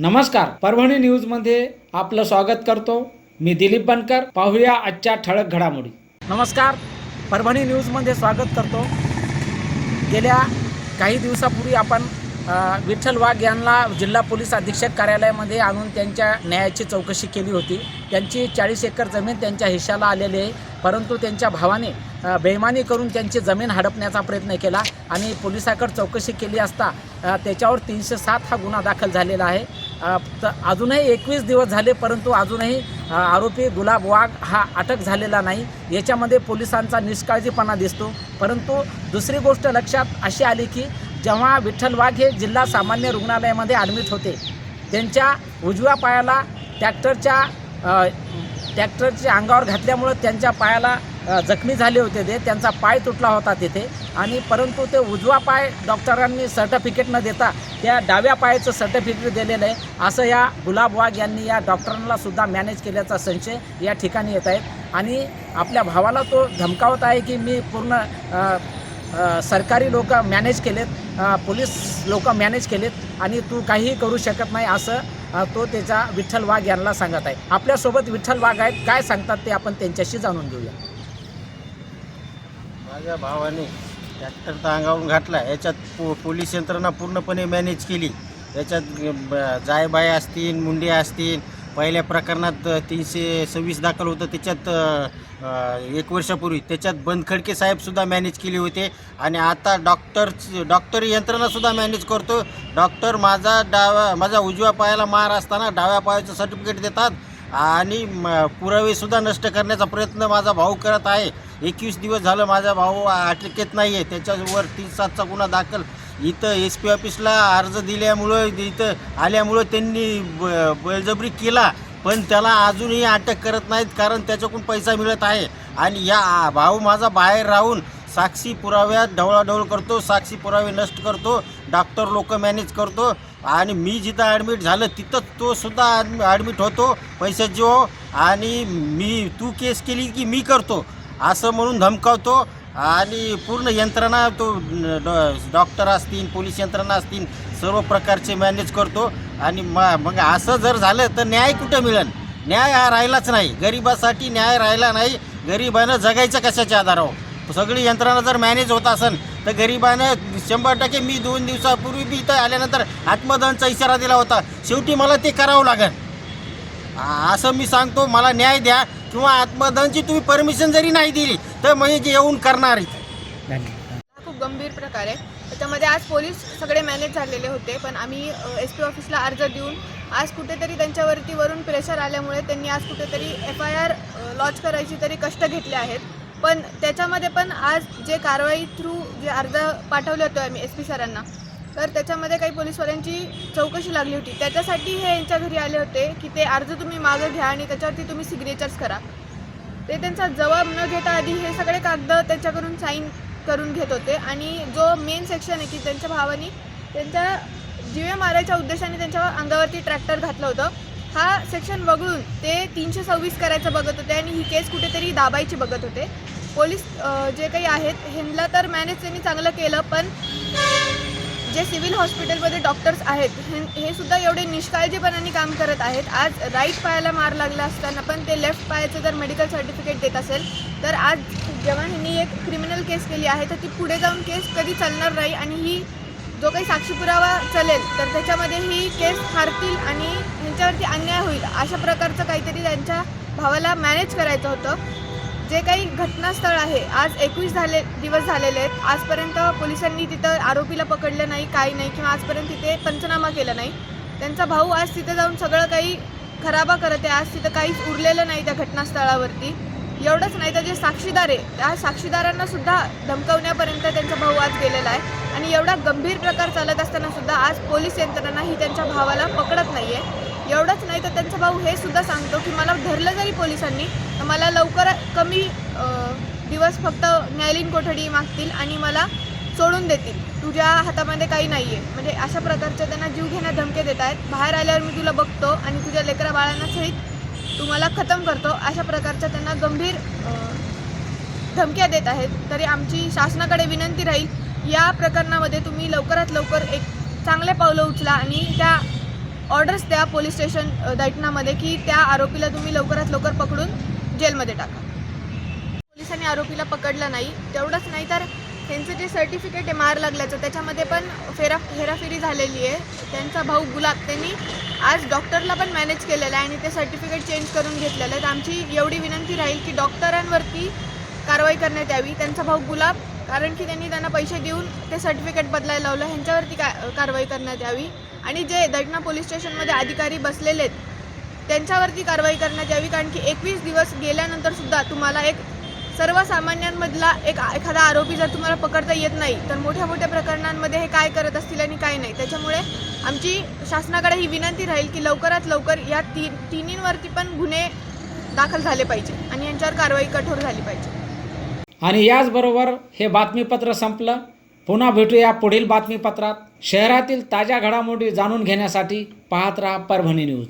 नमस्कार परभणी न्यूजमध्ये आपलं स्वागत करतो. मी दिलीप बनकर पाहूया आजच्या ठळक घडामोडी. नमस्कार परभणी न्यूजमध्ये स्वागत करतो. गेल्या काही दिवसापूर्वी आपण विठ्ठल वाघ यांना जिल्हा पोलीस अधीक्षक कार्यालयामध्ये आणून त्यांच्या न्यायाची चौकशी केली होती. त्यांची चाळीस एकर जमीन त्यांच्या हिश्श्याला आलेली आहे. परंतु त्यांच्या भावाने बेमानी बेईमानी करून त्यांची जमीन हडपण्याचा प्रयत्न केला आणि पोलिसाकडे चौकशी केली असता त्याच्यावर तीनशे सात हा गुन्हा दाखल झालेला आहे. अजूनही एकवीस दिवस झाले परंतु अजूनही आरोपी गुलाब वाघ हा अटक झालेला नाही. याच्यामध्ये पोलिसांचा निष्काळजीपणा दिसतो. परंतु दुसरी गोष्ट लक्षात अशी आली की जेव्हा विठ्ठल वाघ हे जिल्हा सामान्य रुग्णालयामध्ये ॲडमिट होते त्यांच्या उजव्या पायाला ट्रॅक्टरच्या ट्रॅक्टरच्या अंगावर घातल्यामुळं त्यांच्या पायाला जखमी झाले होते ते. त्यांचा पाय तुटला होता तिथे. आणि परंतु ते उजवा पाय डॉक्टरांनी सर्टिफिकेट न देता त्या डाव्या पायाचं सर्टिफिकेट दिलेलं आहे. असं या गुलाब वाघ यांनी या डॉक्टरांना सुद्धा मॅनेज केल्याचा संशय या ठिकाणी येत आहेत. आणि आपल्या भावाला तो धमकावत आहे की मी पूर्ण सरकारी लोक मॅनेज केलेत पोलीस लोक मॅनेज केलेत आणि तू काहीही करू शकत नाही असं तो त्याचा विठ्ठल वाघ यांना सांगत आहे. आपल्यासोबत विठ्ठल वाघ आहेत. काय सांगतात ते आपण त्यांच्याशी जाणून घेऊया. माझ्या भावाने ट्रॅक्टर तर अंगावरून घातला. याच्यात पो पोलीस यंत्रणा पूर्णपणे मॅनेज केली. याच्यात जायबाय असतील मुंडे असतील पहिल्या प्रकरणात तीनशे सव्वीस दाखल होतं. त्याच्यात एक वर्षापूर्वी त्याच्यात बंदखडके साहेबसुद्धा मॅनेज केले होते. आणि आता डॉक्टर डॉक्टर यंत्रणासुद्धा मॅनेज करतो. डॉक्टर माझा डाव्या माझा उजव्या पायाला मार असताना डाव्या पायाचं सर्टिफिकेट देतात. आणि म- पुरावेसुद्धा नष्ट करण्याचा प्रयत्न माझा भाऊ करत आहे. एकवीस दिवस झालं माझा भाऊ अटकेत नाही आहे त्याच्यावर तीन सातचा गुन्हा दाखल. इथं एस पी ऑफिसला अर्ज दिल्यामुळं इथं आल्यामुळं त्यांनी ब बळजबरी केला. पण त्याला अजूनही अटक करत नाहीत कारण त्याच्याकडून पैसा मिळत आहे. आणि या भाऊ माझा बाहेर राहून साक्षी पुराव्यात ढवळाढवळ करतो साक्षी पुरावे नष्ट करतो डॉक्टर लोक मॅनेज करतो आणि मी जिथं ॲडमिट झालं तिथं तो सुद्धा ॲडमिट होतो पैसे हो आणि मी तू केस केली की मी करतो असं म्हणून धमकावतो आणि पूर्ण यंत्रणा तो डॉ- डॉक्टर असतील पोलीस यंत्रणा असतील सर्व प्रकारचे मॅनेज करतो आणि म मग असं जर झालं तर न्याय कुठं मिळेल? न्याय हा राहिलाच नाही. गरिबासाठी न्याय राहिला नाही. गरिबानं जगायचं कशाच्या आधारावर? सगळी यंत्रणा जर मॅनेज होत असेल तर गरिबानं शंभर टक्के मी दोन दिवसापूर्वी बी इथं आल्यानंतर आत्मदहनचा इशारा दिला होता. शेवटी मला ते करावं लागेल. असं मी सांगतो मला न्याय द्या किंवा आत्मदहनची तुम्ही परमिशन जरी नाही दिली तर म्हणजे येऊन करणार इथं. हा खूप गंभीर प्रकार आहे. त्याच्यामध्ये आज पोलीस सगळे मॅनेज झालेले होते पण आम्ही एस पी ऑफिसला अर्ज देऊन आज कुठेतरी त्यांच्यावरती वरून प्रेशर आल्यामुळे त्यांनी आज कुठेतरी एफ आय आर लॉन्च करायची तरी कष्ट घेतले आहेत. पण त्याच्यामध्ये पण आज जे कारवाई थ्रू जे अर्ज पाठवले होते आम्ही एस पी सरांना तर त्याच्यामध्ये काही पोलीसवाल्यांची चौकशी लागली होती. त्याच्यासाठी हे यांच्या घरी आले होते की ते अर्ज तुम्ही मागं घ्या आणि त्याच्यावरती तुम्ही सिग्नेचर्स करा. ते त्यांचा जबाब न घेता आधी हे सगळे कागद त्यांच्याकडून साईन करून घेत होते आणि जो मेन सेक्शन आहे की त्यांच्या भावानी त्यांच्या जीवे मारायच्या उद्देशाने त्यांच्या अंगावरती ट्रॅक्टर घातलं होतं. हा सेक्शन वगळून ते तीनशे सव्वीस करायचं बघत होते आणि ही केस कुठेतरी दाबायची बघत होते. पोलीस जे काही आहेत ह्यांना तर मॅनेज त्यांनी चांगलं केलं पण जे सिव्हिल हॉस्पिटलमध्ये डॉक्टर्स आहेत हे हे सुद्धा एवढे निष्काळजीपणाने काम करत आहेत. आज राईट पायाला मार लागला असताना पण ते लेफ्ट पायाचं जर मेडिकल सर्टिफिकेट देत असेल तर आज जेव्हा ह्यांनी एक क्रिमिनल केस केली आहे तर ती पुढे जाऊन केस कधी चालणार नाही आणि ही जो काही साक्षी पुरावा चलेल तर त्याच्यामध्ये ही केस हारतील आणि ह्यांच्यावरती अन्याय होईल अशा प्रकारचं काहीतरी त्यांच्या भावाला मॅनेज करायचं होतं. जे काही घटनास्थळ आहे आज एकवीस झाले दिवस झालेले आहेत. आजपर्यंत पोलिसांनी तिथं आरोपीला पकडलं नाही काही नाही किंवा आजपर्यंत तिथे पंचनामा केला नाही. त्यांचा भाऊ आज तिथे जाऊन सगळं काही खराबा करत आहे. आज तिथं काहीच उरलेलं नाही त्या घटनास्थळावरती. एवढंच नाही तर जे साक्षीदार आहे त्या साक्षीदारांना सुद्धा धमकवण्यापर्यंत त्यांचा भाऊ आज गेलेला आहे. आणि एवढा गंभीर प्रकार चालत असताना सुद्धा आज पोलीस यंत्रणा ही त्यांच्या भावाला पकडत नाही आहे एवढंच नाही तर त्यांचा भाऊ हे सुद्धा सांगतो की मला धरलं जरी पोलिसांनी तर मला लवकर कमी दिवस फक्त न्यायालयीन कोठडी मागतील आणि मला सोडून देतील. तुझ्या हातामध्ये काही नाही आहे म्हणजे अशा प्रकारच्या त्यांना जीव घेण्या धमके देत आहेत. बाहेर आल्यावर मी तुला बघतो आणि तुझ्या लेकरा बाळांना सहित तुम्हाला खतम करतो. अशा प्रकारच्या त्यांना गंभीर धमक्या देत आहेत. तरी आमची शासनाकडे विनंती राहील या प्रकरणामध्ये तुम्ही लवकरात लवकर एक चांगले पावलं उचला आणि त्या ऑर्डर्स द्या पोलीस स्टेशन अ, की त्या आरोपीला तुम्ही लवकरात लवकर पकडून जेलमध्ये टाका. पोलिसांनी आरोपीला पकडलं नाही. तेवढंच नाही तर त्यांचं जे सर्टिफिकेट आहे मार लागल्याचं त्याच्यामध्ये पण फेरा हेराफेरी झालेली आहे. त्यांचा भाऊ गुलाब त्यांनी आज डॉक्टरला पण मॅनेज केलेलं आहे आणि ते सर्टिफिकेट चेंज करून घेतलेलं आहे. तर आमची एवढी विनंती राहील की डॉक्टरांवरती कारवाई करण्यात यावी. त्यांचा भाऊ गुलाब कारण की त्यांनी त्यांना पैसे देऊन ते सर्टिफिकेट बदलायला लावलं. ह्यांच्यावरती का कारवाई करण्यात यावी. आणि जे दैठणा पोलीस स्टेशनमध्ये अधिकारी बसलेले आहेत त्यांच्यावरती कारवाई करण्यात यावी. कारण की एकवीस दिवस गेल्यानंतरसुद्धा तुम्हाला एक सर्वसामान्यांमधला एक एखादा आरोपी जर तुम्हाला पकडता येत नाही तर मोठ्या मोठ्या प्रकरणांमध्ये हे काय करत असतील आणि काय नाही? त्याच्यामुळे आमची शासनाकडे ही विनंती राहील की लवकरात लवकर या ती तिन्हींवरती पण गुन्हे दाखल झाले पाहिजे आणि यांच्यावर कारवाई कठोर झाली पाहिजे. आणि याचबरोबर हे बातमीपत्र संपलं. पुन्हा भेटूया पुढील बातमीपत्रात. शहरातील ताज्या घडामोडी जाणून घेण्यासाठी पाहत राहा परभणी न्यूज.